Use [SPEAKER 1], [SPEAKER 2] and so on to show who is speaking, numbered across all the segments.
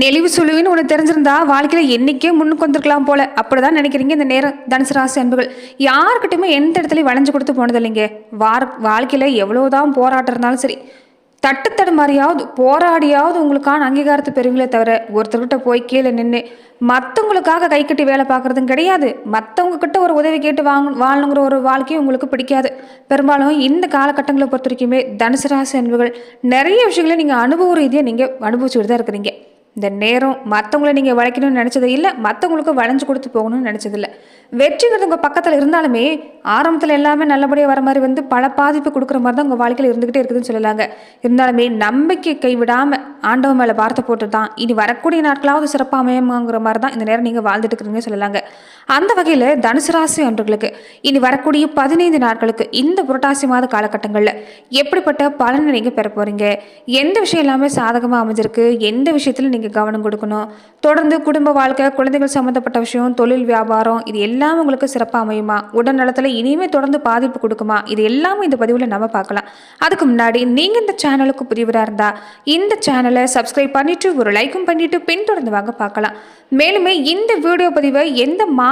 [SPEAKER 1] நெளிவு சுழுவின்னு ஒன்று தெரிஞ்சிருந்தா வாழ்க்கையில் என்றைக்கே முன்னுக்கு வந்திருக்கலாம் போல. அப்படிதான் நினைக்கிறீங்க இந்த நேரம் தனுசு ராசி அன்புகள். யாருக்கிட்டையுமே எந்த இடத்துலையும் வளைஞ்சு கொடுத்து போனதில்லைங்க வார வாழ்க்கையில் எவ்வளோதான் போராட்டம் இருந்தாலும் சரி. தட்டுத்தடு மாதிரியாவது போராடியாவது உங்களுக்கான அங்கீகாரத்தை பெறுவீங்களே தவிர ஒருத்தர்கிட்ட போய் கீழே நின்று மற்றவங்களுக்காக கை கட்டி வேலை பார்க்குறதும் கிடையாது. மற்றவங்க கிட்ட ஒரு உதவி கேட்டு வாங்க வாழணுங்கிற ஒரு வாழ்க்கையும் உங்களுக்கு பிடிக்காது. பெரும்பாலும் இந்த காலகட்டங்களை பொறுத்த வரைக்குமே தனுசு ராசி அன்புகள் நிறைய விஷயங்களை நீங்கள் அனுபவ ரீதியாக நீங்கள் அனுபவிச்சுட்டு தான் இருக்கிறீங்க. இந்த நேரம் மற்றவங்கள நீங்கள் வளைக்கணும்னு நினச்சது இல்லை மற்றவங்களுக்கும் வளைஞ்சு கொடுத்து போகணும்னு நினச்சதில்ல வெற்றிங்கிறது உங்கள் பக்கத்தில் இருந்தாலுமே ஆரம்பத்தில் எல்லாமே நல்லபடியாக வர மாதிரி வந்து பல பாதிப்பு கொடுக்குற மாதிரி தான் உங்கள் வாழ்க்கையில் இருந்துக்கிட்டே இருக்குதுன்னு சொல்லலாங்க. இருந்தாலுமே நம்பிக்கை கைவிடாமல் ஆண்டவன் மேலே வார்த்தை போட்டு தான் இனி வரக்கூடிய நாட்களாவது சிறப்பாக அமையமாங்கிற மாதிரி தான் இந்த நேரம் நீங்கள் வாழ்ந்துட்டு இருக்கிறீங்கன்னு சொல்லலாங்க. அந்த வகையில் தனுசு ராசி அன்றுகளுக்கு இனி வரக்கூடிய பதினைந்து நாட்களுக்கு இந்த புரட்டாசி மாத காலகட்டங்களில் எப்படிப்பட்ட பலனை நீங்கள் பெற போகிறீங்க எந்த விஷயம் எல்லாமே சாதகமாக அமைஞ்சிருக்கு? எந்த விஷயத்தில் நீங்கள் கவனம் கொடுக்கணும்? தொடர்ந்து குடும்ப வாழ்க்கை குழந்தைகள் சம்மந்தப்பட்ட விஷயம் தொழில் வியாபாரம் இது எல்லாம் உங்களுக்கு சிறப்பாக அமையுமா? உடல் நலத்தில் இனிமே தொடர்ந்து பாதிப்பு கொடுக்குமா? இது எல்லாமே இந்த பதிவில் நம்ம பார்க்கலாம். அதுக்கு முன்னாடி நீங்கள் இந்த சேனலுக்கு புதியவராக இருந்தால் இந்த சேனலை சப்ஸ்கிரைப் பண்ணிவிட்டு ஒரு லைக்கும் பண்ணிவிட்டு பின்தொடர்ந்து வாங்க பார்க்கலாம். மேலுமே இந்த வீடியோ பதிவை எந்த மா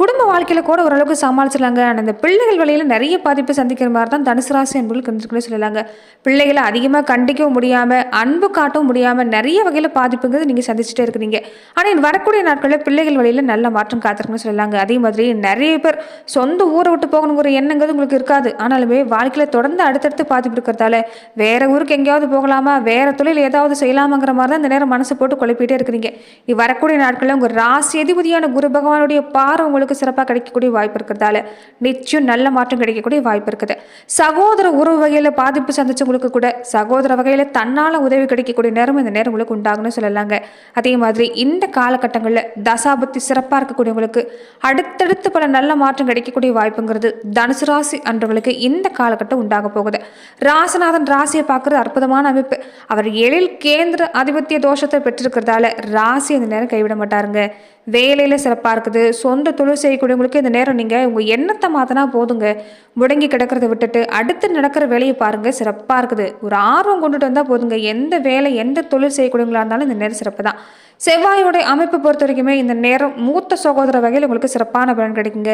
[SPEAKER 1] குடும்ப வாழ்க்கையில் கூட ஓரளவுக்கு சமாளிச்சிடலாங்க. ஆனால் இந்த பிள்ளைகள் வழியில் நிறைய பாதிப்பு சந்திக்கிற மாதிரி தான் தனுசு ராசி அன்புகள் கண்டுக்கணும் சொல்லலாங்க. பிள்ளைகளை அதிகமாக கண்டிக்கவும் முடியாமல் அன்பு காட்டவும் முடியாமல் நிறைய வகையில் பாதிப்புங்கிறது நீங்கள் சந்திச்சுட்டே இருக்கிறீங்க. ஆனால் வரக்கூடிய நாட்களில் பிள்ளைகள் வழியில் நல்ல மாற்றம் காத்திருக்குன்னு சொல்லலாங்க. அதே மாதிரி நிறைய பேர் சொந்த ஊரை விட்டு போகணுங்கிற எண்ணங்கிறது உங்களுக்கு இருக்காது. ஆனாலுமே வாழ்க்கையில் தொடர்ந்து அடுத்தடுத்து பாதிப்பு இருக்கிறதால வேற ஊருக்கு எங்கேயாவது போகலாமா வேற தொழில் ஏதாவது செய்யலாமாங்கிற மாதிரி தான் இந்த நேரம் மனசு போட்டு குழப்பிட்டே இருக்கிறீங்க. இது வரக்கூடிய நாட்களில் உங்கள் ராசி அதிபதியான குரு பகவானுடைய பார்வை உங்களுக்கு சிறப்பாக கிடைக்கக்கூடிய வாய்ப்பு இருக்கிறதால நிச்சயம் நல்ல மாற்றம் கிடைக்கக்கூடிய வாய்ப்பு இருக்குது. சகோதர உறவு வகையில் பாதிப்பு சந்திச்சவங்களுக்கு கூட சகோதர வகையில் தன்னால் உதவி கிடைக்கக்கூடிய நேரம் இந்த நேரம் உங்களுக்கு உண்டாகும்னு சொல்லலாங்க. அதே மாதிரி இந்த காலகட்டங்களில் தசாபத்தி சிறப்பாக இருக்கக்கூடியவங்களுக்கு அடுத்தடுத்து பல நல்ல மாற்றம் கிடைக்கக்கூடிய வாய்ப்புங்கிறது தனுசு ராசி அன்றவங்களுக்கு இந்த காலகட்டம் உண்டாக போகுது. ராசநாதன் ராசியை பார்க்குறது அற்புதமான அமைப்பு. அவர் எழில் கேந்திர ஆதிபத்திய தோஷத்தை பெற்றிருக்கிறதால ராசி இந்த நேரம் கைவிட மாட்டாருங்க. வேலையில் சிறப்பாக இருக்குது. சொந்த தொழில் செய்யக்கூடியவங்களுக்கு இந்த நேரம் நீங்கள் உங்கள் எண்ணத்தை மாற்றினா போதுங்க. முடங்கி கிடக்கிறத விட்டுட்டு அடுத்து நடக்கிற வேலையை பாருங்கள் சிறப்பாக இருக்குது. ஒரு ஆர்வம் கொண்டுட்டு வந்தால் போதுங்க. எந்த வேலை எந்த தொழில் செய்யக்கூடியவங்களாக இருந்தாலும் இந்த நேரம் சிறப்பு தான் செவ்வாயோட அமைப்பை பொறுத்த வரைக்குமே இந்த நேரம் மூத்த சகோதர வகையில் உங்களுக்கு சிறப்பான பலன் கிடைக்குங்க.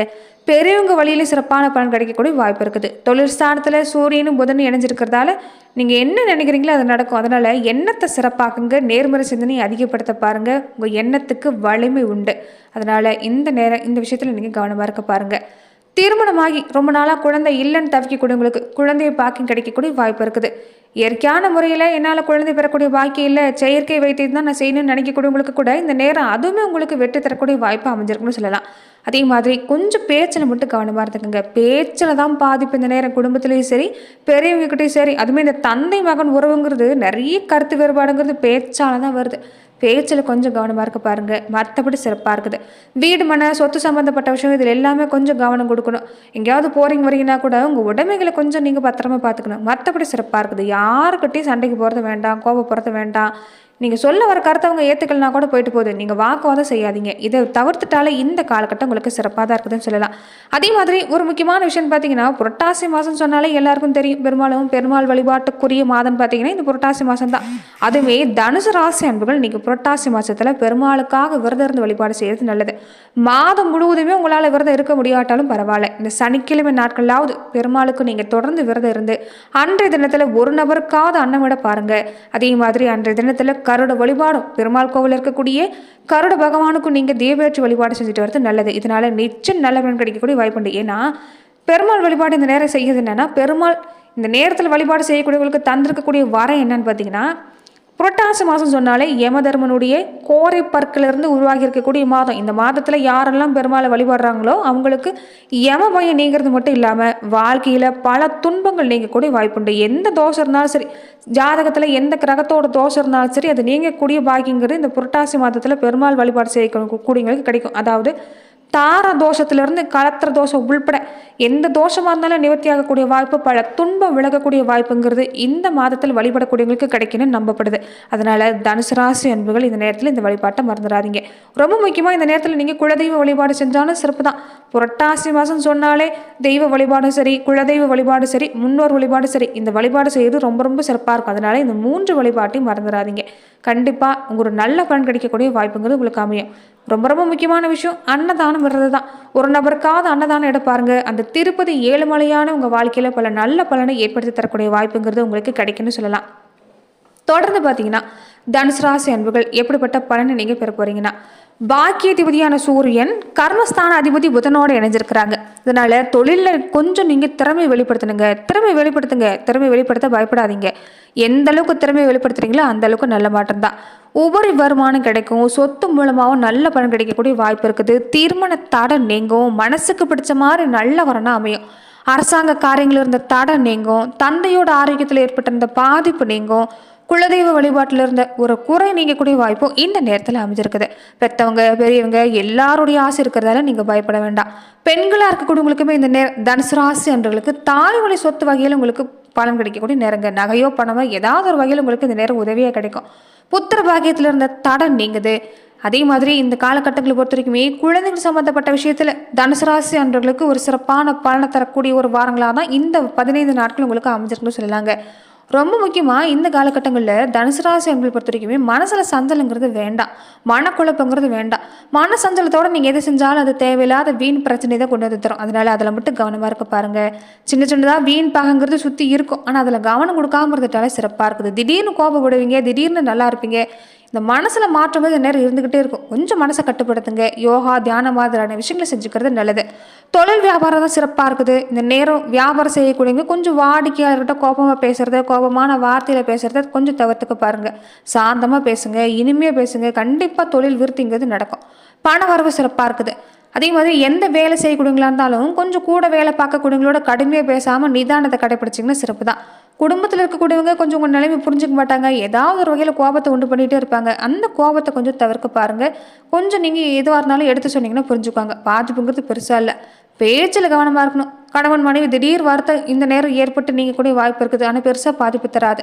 [SPEAKER 1] பெரியவங்க வழியிலும் சிறப்பான பலன் கிடைக்கக்கூடிய வாய்ப்பு இருக்குது. தொழில் ஸ்தானத்தில் சூரியனும் புதனும் இணைஞ்சிருக்கிறதால நீங்கள் என்ன நினைக்கிறீங்களோ அது நடக்கும். அதனால் எண்ணத்தை சிறப்பாக்குங்க. நேர்மறை சிந்தனையை அதிகப்படுத்த பாருங்கள் உங்கள் எண்ணத்துக்கு வலிமை உண்டு. அதனால் இந்த நேரம் இந்த விஷயத்தில் நீங்கள் கவனமாக இருக்க பாருங்கள் திருமணமாகி ரொம்ப நாளாக குழந்தை இல்லைன்னு தவிக்கக்கூடியவங்களுக்கு குழந்தைய பாக்கியம் கிடைக்கக்கூடிய வாய்ப்பு இருக்குது. இயற்கையான முறையில் என்னால் குழந்தை பெறக்கூடிய வாய்க்கு இல்லை செயற்கை வைத்தியம் தான் நான் செய்யணும்னு நினைக்கக்கூடியவங்களுக்கு கூட இந்த நேரம் அதுவுமே உங்களுக்கு வெற்றி தரக்கூடிய வாய்ப்பு அமைஞ்சிருக்குன்னு சொல்லலாம். அதே மாதிரி கொஞ்சம் பேச்சில் மட்டும் கவனமாக இருந்துக்குங்க. பேச்சில் தான் பாதிப்பு இந்த நேரம் குடும்பத்துலேயும் சரி பெரியவங்ககிட்டயும் சரி. அதுவுமே இந்த தந்தை மகன் உறவுங்கிறது நிறைய கருத்து வேறுபாடுங்கிறது பேச்சால தான் வருது. பேச்சில் கொஞ்சம் கவனமாக இருக்க பாருங்கள் மற்றபடி சிறப்பாக இருக்குது. வீடு மன சொத்து சம்மந்தப்பட்ட விஷயம் இதில் எல்லாமே கொஞ்சம் கவனம் கொடுக்கணும். எங்கேயாவது போகிறீங்க வரீங்கன்னா கூட உங்கள் உடமைகளை கொஞ்சம் நீங்கள் பத்திரமா பார்த்துக்கணும். மற்றபடி சிறப்பாக இருக்குது. யாருக்கிட்டையும் சண்டைக்கு போகிறது வேண்டாம் கோபப்படுறது வேண்டாம். நீங்கள் சொல்ல வர கருத்தை அவங்க ஏற்றுக்கலனா கூட போயிட்டு போகுது. நீங்கள் வாக்குவாதம் செய்யாதீங்க. இதை தவிர்த்துட்டாலே இந்த காலகட்டம் உங்களுக்கு சிறப்பாக தான் இருக்குதுன்னு சொல்லலாம். அதே மாதிரி ஒரு முக்கியமான விஷயம் பார்த்தீங்கன்னா புரட்டாசி மாதம் சொன்னாலே எல்லாருக்கும் தெரியும். பெரும்பாலும் பெருமாள் வழிபாட்டுக்குரிய மாதம் பார்த்தீங்கன்னா இந்த புரட்டாசி மாதம் தான். அதுவே தனுசு ராசி அன்புகள் நீங்கள் புரட்டாசி மாதத்தில் பெருமாளுக்காக விரதம் இருந்து வழிபாடு செய்கிறது நல்லது. மாதம் முழுவதுமே உங்களால் விரதம் இருக்க முடியாட்டாலும் பரவாயில்ல. இந்த சனிக்கிழமை நாட்களாவது பெருமாளுக்கு நீங்கள் தொடர்ந்து விரதம் இருந்து அன்றைய தினத்தில் ஒரு நபருக்காவது அன்னமிட பாருங்கள் அதே மாதிரி அன்றைய தினத்தில் கருட வழிபாடும் பெருமாள் கோவில் இருக்கக்கூடிய கருட பகவானுக்கும் நீங்கள் தீபேற்றி வழிபாடு செஞ்சுட்டு வரது நல்லது. இதனால் நிச்சயம் நல்ல பலன் கிடைக்கக்கூடிய வாய்ப்புண்டு ஏன்னா பெருமாள் வழிபாடு இந்த நேரம் செய்யுது என்னென்னா பெருமாள் இந்த நேரத்தில் வழிபாடு செய்யக்கூடியவங்களுக்கு தந்திருக்கக்கூடிய வரம் என்னன்னு பார்த்தீங்கன்னா புரட்டாசி மாதம் சொன்னாலே யமதர்மனுடைய கோரை பற்களிலிருந்து உருவாகி இருக்கக்கூடிய மாதம். இந்த மாதத்தில் யாரெல்லாம் பெருமாளை வழிபடுறாங்களோ அவங்களுக்கு யம பயம் நீங்கிறது மட்டும் இல்லாமல் வாழ்க்கையில் பல துன்பங்கள் நீங்கக்கூடிய வாய்ப்புண்டு. எந்த தோஷம் இருந்தாலும் சரி ஜாதகத்தில் எந்த கிரகத்தோட தோஷம் இருந்தாலும் சரி அது நீங்கக்கூடிய பாக்கியங்கிறது இந்த புரட்டாசி மாதத்தில் பெருமாள் வழிபாடு செய்ய கூடியவங்களுக்கு கிடைக்கும். அதாவது தார தோஷத்திலிருந்து கலத்திர தோஷம் உள்பட எந்த தோஷமாக இருந்தாலும் நிவர்த்தி ஆகக்கூடிய வாய்ப்பு பல துன்பம் விலகக்கூடிய வாய்ப்புங்கிறது இந்த மாதத்தில் வழிபடக்கூடியவங்களுக்கு கிடைக்குன்னு நம்பப்படுது. அதனால தனுசு ராசி அன்புகள் இந்த நேரத்தில் இந்த வழிபாட்டை மறந்துடாதீங்க. ரொம்ப முக்கியமாக இந்த நேரத்தில் நீங்கள் குலதெய்வ வழிபாடு செஞ்சாலும் சிறப்பு தான். புரட்டாசி மாதம் சொன்னாலே தெய்வ வழிபாடும் சரி குலதெய்வ வழிபாடு சரி முன்னோர் வழிபாடு சரி இந்த வழிபாடு செய்கிறது ரொம்ப ரொம்ப சிறப்பாக இருக்கும். அதனால இந்த மூன்று வழிபாட்டையும் மறந்துடாதீங்க. கண்டிப்பாக உங்களுக்கு ஒரு நல்ல பலன் கிடைக்கக்கூடிய வாய்ப்புங்கிறது உங்களுக்கு அமையும். ரொம்ப ரொம்ப முக்கியமான விஷயம் அன்னதானம் விடுறது தான் ஒரு நபருக்காவது அன்னதானம் எடுப்பாருங்க அந்த திருப்பதி ஏழுமலையான உங்கள் வாழ்க்கையில் பல நல்ல பலனை ஏற்படுத்தி தரக்கூடிய வாய்ப்புங்கிறது உங்களுக்கு கிடைக்குன்னு சொல்லலாம். தொடர்ந்து பார்த்தீங்கன்னா தனுசு ராசி அன்புகள் எப்படிப்பட்ட பலனை நீங்கள் பெற போகிறீங்கன்னா பாக்கியாதிபதியான சூரியன் கர்மஸ்தான அதிபதி புதனோட இணைஞ்சிருக்கிறாங்க. இதனால தொழிலில் கொஞ்சம் நீங்கள் திறமை வெளிப்படுத்தணுங்க திறமை வெளிப்படுத்துங்க. திறமை வெளிப்படுத்த பயப்படாதீங்க. எந்த அளவுக்கு திறமை வெளிப்படுத்துறீங்களோ அந்த அளவுக்கு நல்ல மாற்றம் தான். ஒவ்வொரு வருமானம் கிடைக்கும். சொத்து மூலமாகவும் நல்ல பலன் கிடைக்கக்கூடிய வாய்ப்பு இருக்குது. தீர்மான தடை நீங்கும். மனசுக்கு பிடிச்ச மாதிரி நல்ல வரணும் அமையும். அரசாங்க காரியங்கள் இருந்த தடை நீங்கும். தந்தையோட ஆரோக்கியத்தில் ஏற்பட்டிருந்த பாதிப்பு நீங்கும். குலதெய்வ வழிபாட்டில் இருந்த ஒரு குறை நீங்கக்கூடிய வாய்ப்பும் இந்த நேரத்தில் அமைஞ்சிருக்குது. பெற்றவங்க பெரியவங்க எல்லாருடைய ஆசை இருக்கிறதால நீங்கள் பயப்பட வேண்டாம். பெண்களாக இருக்கக்கூடியவங்களுக்குமே இந்த நே தனுசு ராசி அன்றவர்களுக்கு தாய் வழி சொத்து வகையில் உங்களுக்கு பலன் கிடைக்கக்கூடிய நேரங்க. நகையோ பணமோ ஏதாவது ஒரு வகையில் உங்களுக்கு இந்த நேரம் உதவியாக கிடைக்கும். புத்திர பாகியத்தில் இருந்த தடை நீங்குது. அதே மாதிரி இந்த காலகட்டங்களை பொறுத்த வரைக்குமே குழந்தைகள் சம்மந்தப்பட்ட விஷயத்தில் தனுசு ராசி அன்றவர்களுக்கு ஒரு சிறப்பான பலனை தரக்கூடிய ஒரு வாரங்களாக தான் இந்த பதினைந்து நாட்கள் உங்களுக்கு அமைஞ்சிருக்குன்னு சொல்லலாங்க. ரொம்ப முக்கியமாக இந்த காலகட்டங்களில் தனுசு ராசி அன்பை பொறுத்த வரைக்குமே மனசில் சஞ்சலங்கிறது வேண்டாம். மனக்குழப்பங்கிறது வேண்டாம். மன சஞ்சலத்தோடு நீங்கள் எது செஞ்சாலும் அது தேவையில்லாத வீண் பிரச்சனை தான் கொண்டு வந்து தரும். அதனால அதில் மட்டும் கவனமாக இருக்க பாருங்கள் சின்ன சின்னதாக வீண் பாகங்கிறது சுற்றி இருக்கும். ஆனால் அதில் கவனம் கொடுக்காம இருந்துட்டாலே சிறப்பாக இருக்குது. திடீர்னு கோபப்படுவீங்க திடீர்னு நல்லா இருப்பீங்க. இந்த மனசில் மாற்றம் வந்து நேரம் இருந்துக்கிட்டே இருக்கும். கொஞ்சம் மனசை கட்டுப்படுத்துங்க. யோகா தியானம் மாதிரியான விஷயங்களை செஞ்சுக்கிறது நல்லது. தொழில் வியாபாரம் தான் சிறப்பாக இருக்குது. இந்த நேரம் வியாபாரம் செய்யக்கூடியவங்க கொஞ்சம் வாடிக்கையாளர்கிட்ட கோபமாக பேசுறது கோபமான வார்த்தையில் பேசுறத கொஞ்சம் தவிர்த்துக்க பாருங்கள் சாந்தமாக பேசுங்க இனிமையாக பேசுங்க. கண்டிப்பாக தொழில் விருத்திங்கிறது நடக்கும். பண வரவு சிறப்பாக இருக்குது. அதே மாதிரி எந்த வேலை செய்யக்கூடியவங்களா இருந்தாலும் கொஞ்சம் கூட வேலை பார்க்கக்கூடியவங்களோட கடுமையாக பேசாமல் நிதானத்தை கடைப்பிடிச்சிங்கன்னா சிறப்பு தான் குடும்பத்தில் இருக்கக்கூடியவங்க கொஞ்சம் உங்கள் நிலைமை புரிஞ்சுக்க மாட்டாங்க. ஏதாவது ஒரு வகையில் கோபத்தை உண்டு பண்ணிகிட்டே இருப்பாங்க. அந்த கோபத்தை கொஞ்சம் தவிர்க்க பாருங்கள் கொஞ்சம் நீங்கள் எதுவாக இருந்தாலும் எடுத்து சொன்னீங்கன்னா புரிஞ்சுக்குவாங்க. பாதிப்புங்கிறது பெருசாக இல்லை. பேச்சில் கவனமாக இருக்கணும். கணவன் மனைவி திடீர் வார்த்தை இந்த நேரம் ஏற்பட்டு நீங்கள் கூட வாய்ப்பு இருக்குது. ஆனால் பெருசாக பாதிப்பு தராது.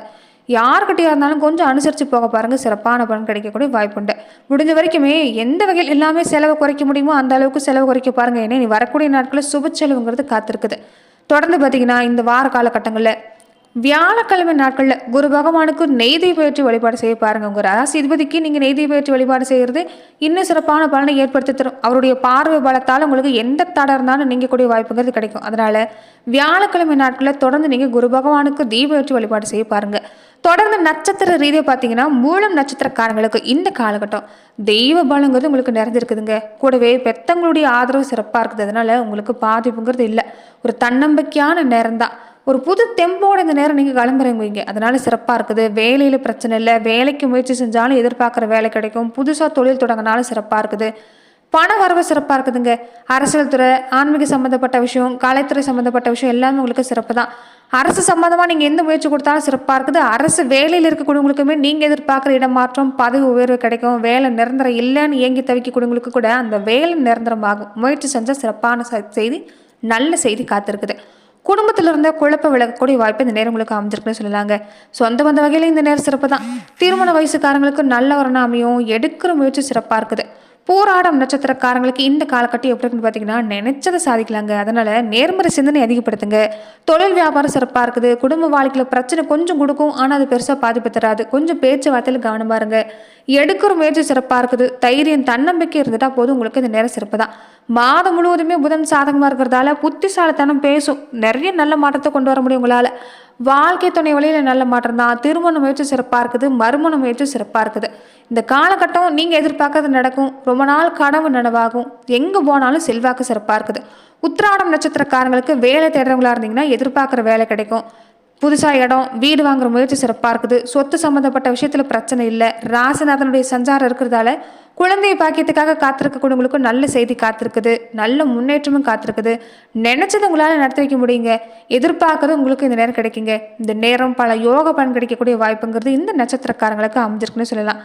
[SPEAKER 1] யார்கிட்டயா இருந்தாலும் கொஞ்சம் அனுசரித்து போக பாருங்கள் சிறப்பான பலன் கிடைக்கக்கூடிய வாய்ப்புண்டு முடிஞ்ச வரைக்குமே எந்த வகையில் எல்லாமே செலவை குறைக்க முடியுமோ அந்த அளவுக்கு செலவு குறைக்க பாருங்கள் ஏன்னா நீ வரக்கூடிய நாட்களில் சுப செலவுங்கிறது காத்திருக்குது. தொடர்ந்து பார்த்தீங்கன்னா இந்த வார காலகட்டங்களில் வியாழக்கிழமை நாட்களில் குரு பகவானுக்கு நெய்தை பயிற்சி வழிபாடு செய்ய பாருங்க உங்க ராசி அதிபதிக்கு நீங்க நெய்தி பயிற்சி வழிபாடு செய்யறது இன்னும் சிறப்பான பலனை ஏற்படுத்தி தரும். அவருடைய பார்வை பலத்தால் உங்களுக்கு எந்த தடை இருந்தாலும் நீங்கக்கூடிய வாய்ப்புங்கிறது கிடைக்கும். அதனால வியாழக்கிழமை நாட்களில் தொடர்ந்து நீங்க குரு பகவானுக்கு தீபயிற்சி வழிபாடு செய்ய பாருங்க. தொடர்ந்து நட்சத்திர ரீதியாக பார்த்தீங்கன்னா மூலம் நட்சத்திரக்காரங்களுக்கு இந்த காலகட்டம் தெய்வ பலங்கிறது உங்களுக்கு நிறைஞ்சிருக்குதுங்க. கூடவே பெத்தங்களுடைய ஆதரவு சிறப்பாக இருக்குது. அதனால உங்களுக்கு பாதிப்புங்கிறது இல்லை. ஒரு தன்னம்பிக்கையான நேரம் தான். ஒரு புது தெம்போட இந்த நேரம் நீங்கள் கிளம்புறீங்க வைங்க. அதனால சிறப்பாக இருக்குது. வேலையில் பிரச்சனை இல்லை. வேலைக்கு முயற்சி செஞ்சாலும் எதிர்பார்க்குற வேலை கிடைக்கும். புதுசாக தொழில் தொடங்கினாலும் சிறப்பாக இருக்குது. பண வரவு சிறப்பாக இருக்குதுங்க. அரசியல் துறை ஆன்மீக சம்மந்தப்பட்ட விஷயம் கலைத்துறை சம்மந்தப்பட்ட விஷயம் எல்லாமே உங்களுக்கு சிறப்பு தான். அரசு சம்மந்தமாக நீங்கள் எந்த முயற்சி கொடுத்தாலும் சிறப்பாக இருக்குது. அரசு வேலையில் இருக்கக்கூடியவங்களுக்குமே நீங்கள் எதிர்பார்க்குற இடமாற்றம் பதவி உயர்வு கிடைக்கும். வேலை நிரந்தரம் இல்லைன்னு ஏங்கி தவிக்கக்கூடியவங்களுக்கு கூட அந்த வேலை நிரந்தரமாகும். முயற்சி செஞ்சால் சிறப்பான ச- செய்தி நல்ல செய்தி காத்திருக்குது. குடும்பத்தில் இருந்த குழப்ப விலகக்கூடிய வாய்ப்பு இந்த நேரம் உங்களுக்கு அமைஞ்சிருக்குன்னு சொல்லலாங்க. சொந்த வந்த வகையில் இந்த நேரம் சிறப்பு தான் திருமண வயசுக்காரங்களுக்கு நல்ல வரணும் அமையும் எடுக்கிற முயற்சி சிறப்பாக இருக்குது. போராடம் நட்சத்திரக்காரங்களுக்கு இந்த காலகட்டம் எப்படி இருக்குன்னு பார்த்தீங்கன்னா நினைச்சதை சாதிக்கலாங்க. அதனால நேர்மறை சிந்தனை அதிகப்படுத்துங்க. தொழில் வியாபாரம் சிறப்பாக இருக்குது. குடும்ப வாழ்க்கையில் பிரச்சனை கொஞ்சம் கொடுக்கும். ஆனால் அது பெருசாக பாதிப்பு தராது. கொஞ்சம் பேச்சுவார்த்தையில் கவனமா இருங்க. எடுக்கிற முயற்சி சிறப்பாக இருக்குது. தைரியம் தன்னம்பிக்கை இருந்துட்டா போதும். உங்களுக்கு இந்த நேரம் சிறப்பு தான். மாதம் முழுவதுமே புதன் சாதகமாக இருக்கிறதால புத்திசாலித்தனம் பேசும். நிறைய நல்ல மாற்றத்தை கொண்டு வர முடியும் உங்களால். வாழ்க்கை துணை வழியில் நல்ல மாற்றம் தான். திருமண முயற்சி சிறப்பாக இருக்குது. மறுமண முயற்சி சிறப்பாக இருக்குது. இந்த காலகட்டம் நீங்கள் எதிர்பார்க்கறது நடக்கும். ரொம்ப நாள் கனவு நனவாகும். எங்கே போனாலும் செல்வாக்கு சிறப்பாக இருக்குது. உத்திராடம் நட்சத்திரக்காரங்களுக்கு வேலை தேடுறவங்களா இருந்தீங்கன்னா எதிர்பார்க்குற வேலை கிடைக்கும். புதுசாக இடம் வீடு வாங்குற முயற்சி சிறப்பாக இருக்குது. சொத்து சம்மந்தப்பட்ட விஷயத்தில் பிரச்சனை இல்லை. ராசிநாதனுடைய சஞ்சாரம் இருக்கிறதால குழந்தை பாக்கியத்துக்காக காத்திருக்கக்கூடியவங்களுக்கும் நல்ல செய்தி காத்திருக்குது. நல்ல முன்னேற்றமும் காத்திருக்குது. நினைச்சதை உங்களால் நடத்தி வைக்க முடியுங்க. எதிர்பார்க்கறது உங்களுக்கு இந்த நேரம் கிடைக்குங்க. இந்த நேரம் பல யோக பலன் கிடைக்கக்கூடிய வாய்ப்புங்கிறது இந்த நட்சத்திரக்காரங்களுக்கு அமைஞ்சிருக்குன்னு சொல்லலாம்.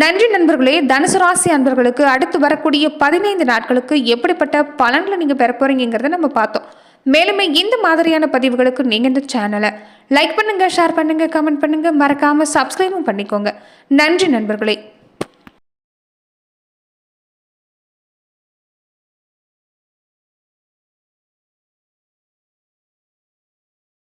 [SPEAKER 1] நன்றி நண்பர்களே தனுசு ராசி அன்பர்களுக்கு அடுத்து வரக்கூடிய பதினைந்து நாட்களுக்கு எப்படிப்பட்ட பலன்களை நீங்கள் பெற போகிறீங்கிறத நம்ம பார்த்தோம். மேலுமே இந்த மாதிரியான பதிவுகளுக்கு நீங்கள் இந்த சேனலை லைக் பண்ணுங்கள் ஷேர் பண்ணுங்கள் கமெண்ட் பண்ணுங்கள் மறக்காமல் சப்ஸ்கிரைபும் பண்ணிக்கோங்க. நன்றி நண்பர்களே.